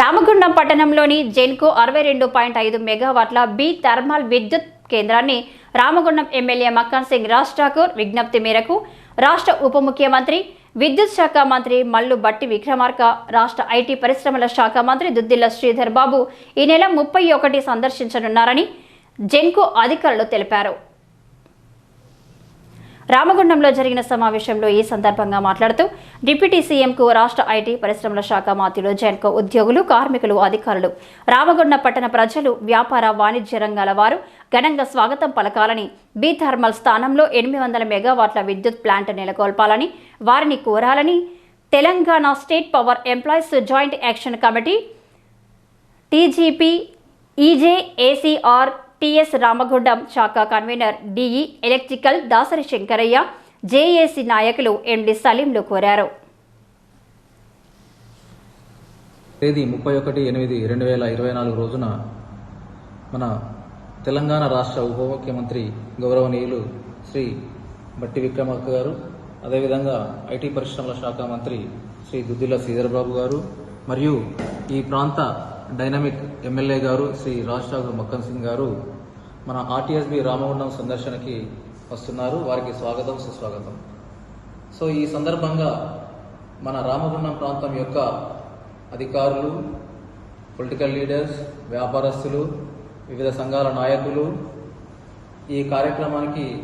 రామగుండం పట్టణంలోని జెన్కో అరవై రెండు పాయింట్ ఐదు మెగావాట్ల బి థర్మల్ విద్యుత్ కేంద్రాన్ని రామగుండం ఎమ్మెల్యే మక్కన్ సింగ్ రాజ్ ఠాకూర్ విజ్ఞప్తి మేరకు రాష్ట్ర ఉప ముఖ్యమంత్రి విద్యుత్ శాఖ మంత్రి మల్లు బట్టి విక్రమార్క రాష్ట్ర ఐటీ పరిశ్రమల శాఖ మంత్రి దుద్దిల్ల శ్రీధర్ బాబు ఈ నెల ముప్పై ఒకటి సందర్శించనున్నారని జెన్కో అధికారులు తెలిపారు. రామగుండంలో జరిగిన సమావేశంలో ఈ సందర్భంగా మాట్లాడుతూ డిప్యూటీ సీఎంకు రాష్ట్ర ఐటీ పరిశ్రమల శాఖ మాతిలో జెన్కో ఉద్యోగులు కార్మికులు అధికారులు రామగుండం పట్టణ ప్రజలు వ్యాపార వాణిజ్య రంగాల వారు ఘనంగా స్వాగతం పలకాలని బీ థర్మల్ స్థానంలో ఎనిమిది వందల మెగావాట్ల విద్యుత్ ప్లాంట్ నెలకొల్పాలని వారిని కోరాలని Telangana state power employees joint action committee TGP ఈజేఏసీఆర్ TS Ramagundam శాఖ convener DE electrical Dasari Shankaraiah JAC నాయకులు ఎండి సలీంలు కోరారు. తేదీ ముప్పై ఒకటి ఎనిమిది రెండు వేల ఇరవై నాలుగు రోజున మన తెలంగాణ రాష్ట్ర ఉప ముఖ్యమంత్రి గౌరవనీయులు శ్రీ బట్టి విక్రమార్క గారు అదేవిధంగా ఐటీ పరిశ్రమల శాఖ మంత్రి శ్రీ గుద్దిల శ్రీధరబాబు గారు మరియు ఈ ప్రాంత డైనమిక్ ఎమ్మెల్యే గారు శ్రీ రాజ్ ఠాకూర్ మక్కన్ సింగ్ గారు మన ఆర్టీఎస్బి రామగుండం సందర్శనకి వస్తున్నారు. వారికి స్వాగతం సుస్వాగతం. సో ఈ సందర్భంగా మన రామగుండం ప్రాంతం యొక్క అధికారులు పొలిటికల్ లీడర్స్ వ్యాపారస్తులు వివిధ సంఘాల నాయకులు ఈ కార్యక్రమానికి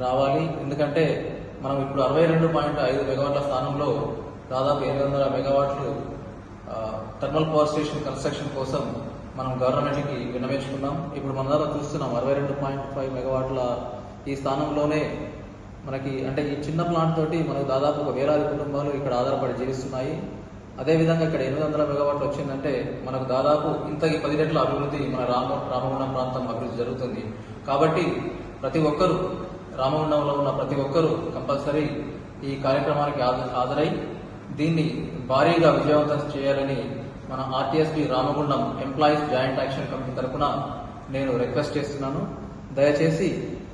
రావాలి. ఎందుకంటే మనం ఇప్పుడు అరవై రెండు పాయింట్ ఐదు మెగావాట్ల స్థానంలో దాదాపు ఎనిమిది వందల మెగావాట్లు థర్మల్ పవర్ స్టేషన్ కన్స్ట్రక్షన్ కోసం మనం గవర్నమెంట్కి విన్నవించుకున్నాం. ఇప్పుడు మన దగ్గర చూస్తున్నాం అరవై రెండు పాయింట్ ఫైవ్ మెగావాట్ల ఈ స్థానంలోనే మనకి అంటే ఈ చిన్న ప్లాంట్ తోటి మనకు దాదాపు ఒక వేలాది కుటుంబాలు ఇక్కడ ఆధారపడి జీవిస్తున్నాయి. అదేవిధంగా ఇక్కడ ఎనిమిది వందల మెగావాట్లు వచ్చిందంటే మనకు దాదాపు ఇంతకి పది రెట్ల అభివృద్ధి మన రామ రామగుండం ప్రాంతం అభివృద్ధి జరుగుతుంది. కాబట్టి ప్రతి ఒక్కరూ రామగుండంలో ఉన్న ప్రతి ఒక్కరూ కంపల్సరీ ఈ కార్యక్రమానికి హాజరై దీన్ని భారీగా విజయవంతం చేయాలని మన RTSP Ramagundam employees joint action committee తరఫున నేను రిక్వెస్ట్ చేస్తున్నాను. దయచేసి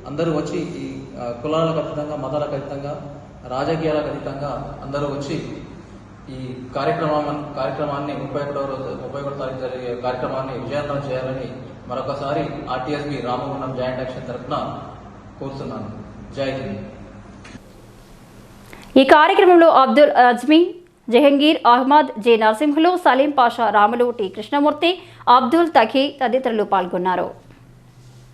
అందరూ వచ్చి ఈ కులాల కులాలకు అతీతంగా మతాలకు అతీతంగా రాజకీయాలకు అతీతంగా అందరూ వచ్చి ఈ కార్యక్రమం కార్యక్రమాన్ని ముప్పై ఒకటో రోజు ముప్పై ఒకటో తారీఖు జరిగే కార్యక్రమాన్ని విజయవంతం చేయాలని మరొకసారి ఆర్టీఎస్బి రామగుండం జాయింట్ యాక్షన్ తరఫున కోరుతున్నాను. జై హింద్. ఈ కార్యక్రమంలో అబ్దుల్ అజ్మీ జహంగీర్ అహ్మద్ జె నరసింహులు సలీం పాషా రాములు టి కృష్ణమూర్తి అబ్దుల్ తఖీ తదితరులు పాల్గొన్నారు.